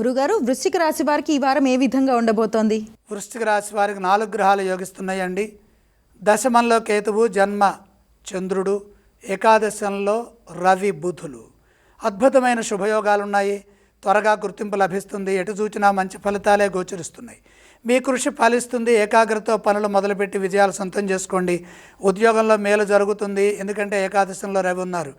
గురుగారు వృశ్చిక రాశి వారికి ఈ వారం ఏ విధంగా ఉండబోతోంది? వృశ్చిక రాశి వారికి నాలుగు గ్రహాలు యోగిస్తున్నాయండి. దశమంలో కేతువు జన్మ చంద్రుడు ఏకాదశంలో రవి బుధులు. అద్భుతమైన శుభయోగాలు ఉన్నాయి త్వరగా గుర్తింపు లభిస్తుంది. ఎటు చూచినా మంచి ఫలితాలే గోచరిస్తున్నాయి. మీ కృషి ఫలిస్తుంది. ఏకాగ్రత పనులు మొదలుపెట్టి విజయాలు సొంతం చేసుకోండి. ఉద్యోగంలో మేలు జరుగుతుంది. ఎందుకంటే ఏకాదశంలో రవి ఉన్నారు.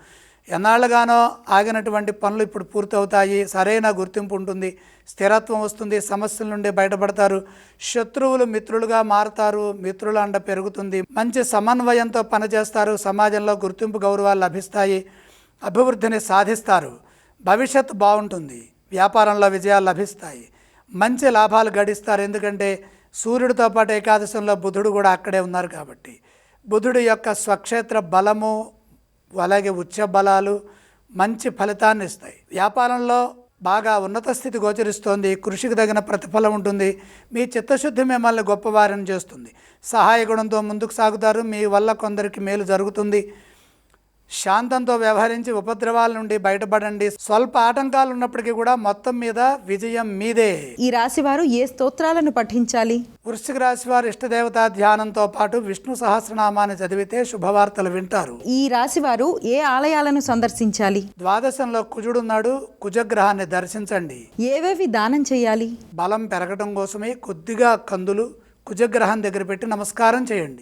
ఎన్నాళ్ళుగానో ఆగినటువంటి పనులు ఇప్పుడు పూర్తవుతాయి. సరైన గుర్తింపు ఉంటుంది. స్థిరత్వం వస్తుంది. సమస్యల నుండి బయటపడతారు. శత్రువులు మిత్రులుగా మారుతారు. మిత్రుల అండ పెరుగుతుంది. మంచి సమన్వయంతో పనిచేస్తారు. సమాజంలో గుర్తింపు గౌరవాలు లభిస్తాయి. అభివృద్ధిని సాధిస్తారు. భవిష్యత్తు బాగుంటుంది. వ్యాపారంలో విజయాలు లభిస్తాయి. మంచి లాభాలు గడిస్తారు. ఎందుకంటే సూర్యుడితో పాటు ఏకాదశంలో బుధుడు కూడా అక్కడే ఉన్నారు కాబట్టి. బుధుడు యొక్క స్వక్షేత్ర బలము అలాగే ఉచ్చ బలాలు మంచి ఫలితాన్ని ఇస్తాయి. వ్యాపారంలో బాగా ఉన్నత స్థితి గోచరిస్తోంది. కృషికి తగిన ప్రతిఫలం ఉంటుంది. మీ చిత్తశుద్ధి మిమ్మల్ని గొప్పవారిని చేస్తుంది. సహాయ గుణంతో ముందుకు సాగుతారు. మీ వల్ల కొందరికి మేలు జరుగుతుంది. శాంతంతో వ్యవహరించి ఉపద్రవాల నుండి బయటపడండి. స్వల్ప ఆటంకాలు ఉన్నప్పటికీ కూడా మొత్తం మీద విజయం మీదే. ఈ రాశి వారు ఏ స్తోత్రాలను పఠించాలి? వృశ్చిక రాశి వారు ఇష్టదేవతా ధ్యానంతో పాటు విష్ణు సహస్రనామాన్ని చదివితే శుభవార్తలు వింటారు. ఈ రాశి వారు ఏ ఆలయాలను సందర్శించాలి? ద్వాదశంలో కుజుడున్నాడు కుజగ్రహాన్ని దర్శించండి. ఏవేవి దానం చేయాలి? బలం పెరగడం కోసమే కొద్దిగా కందులు కుజగ్రహం దగ్గర పెట్టి నమస్కారం చేయండి.